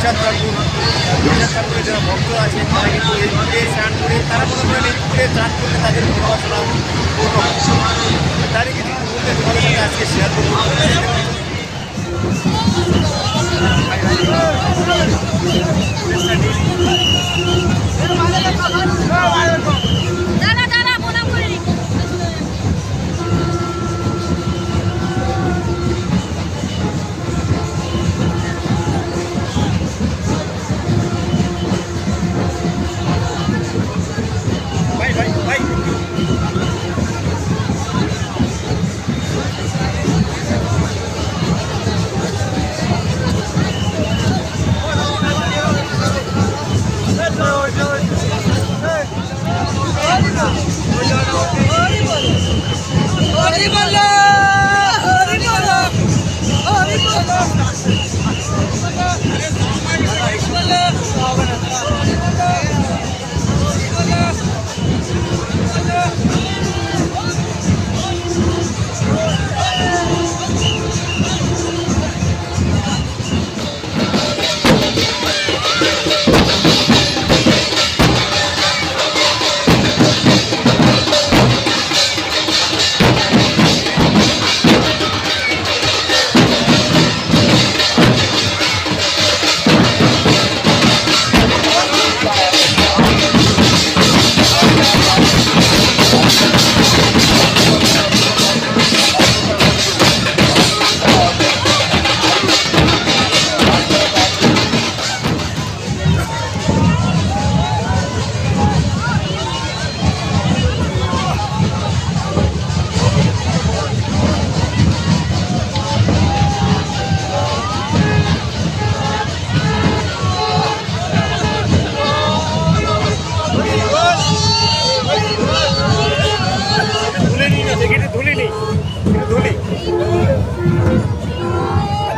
বিশাল ঠাকুর বিশাল ঠাকুরের যারা ভক্ত আছে তারা কিন্তু এই পুকুরে স্নান করে তারা মনে করেন এই পুকুরে স্নান করলে তাদের মনোবাসনা পূর্ণ তারই কিছু মুহূর্তে তোমাদের সাথে আজকে শেয়ার করব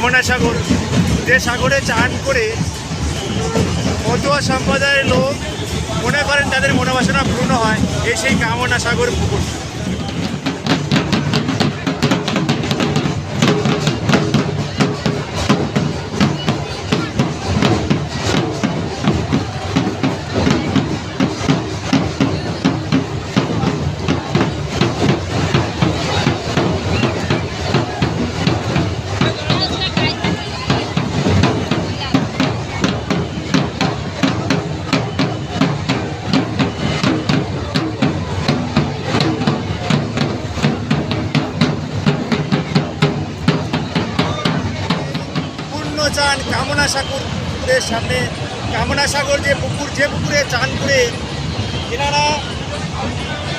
কামনা সাগর। যে সাগরে চান করে মতুয়া সম্প্রদায়ের লোক মনে করেন তাদের মনোবাসনা পূর্ণ হয় এই সেই কামনা সাগর পুকুর। চান, কামনা সাগরের সামনে, কামনা সাগর যে পুকুর, যে পুকুরে চান করে এনারা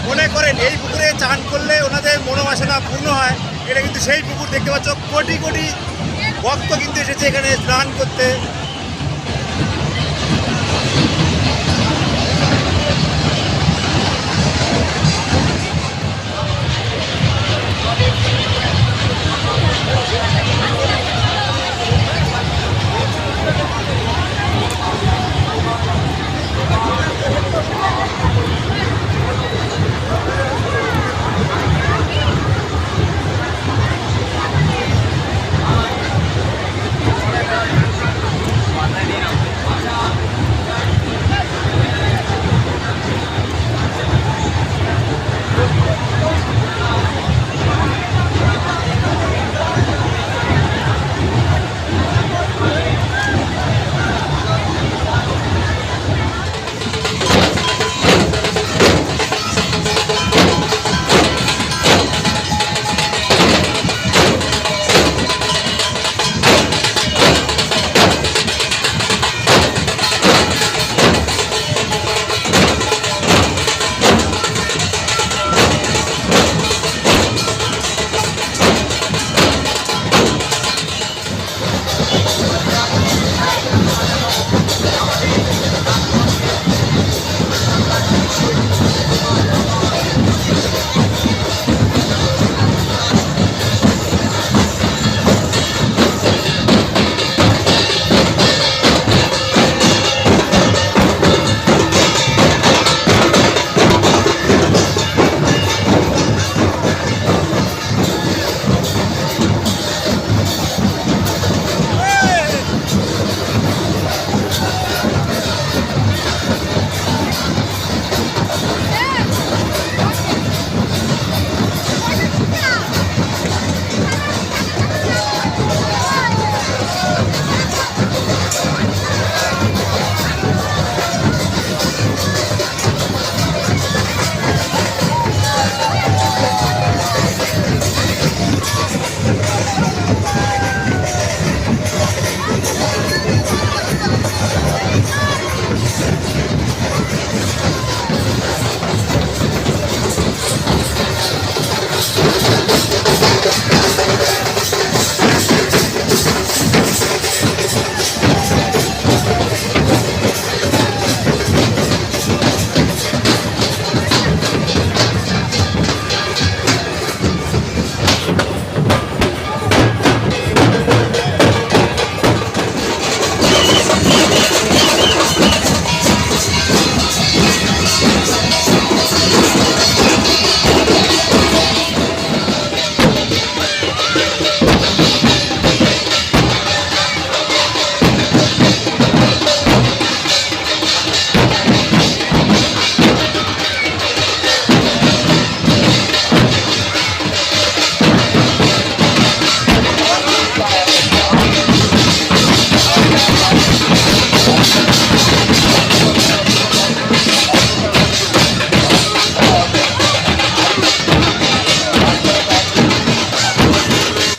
মনে করেন এই পুকুরে চান করলে ওনাদের মনোবাসনা পূর্ণ হয়। এটা কিন্তু সেই পুকুর দেখতে পাচ্ছ, কোটি কোটি ভক্ত কিন্তু এসেছে এখানে স্নান করতে।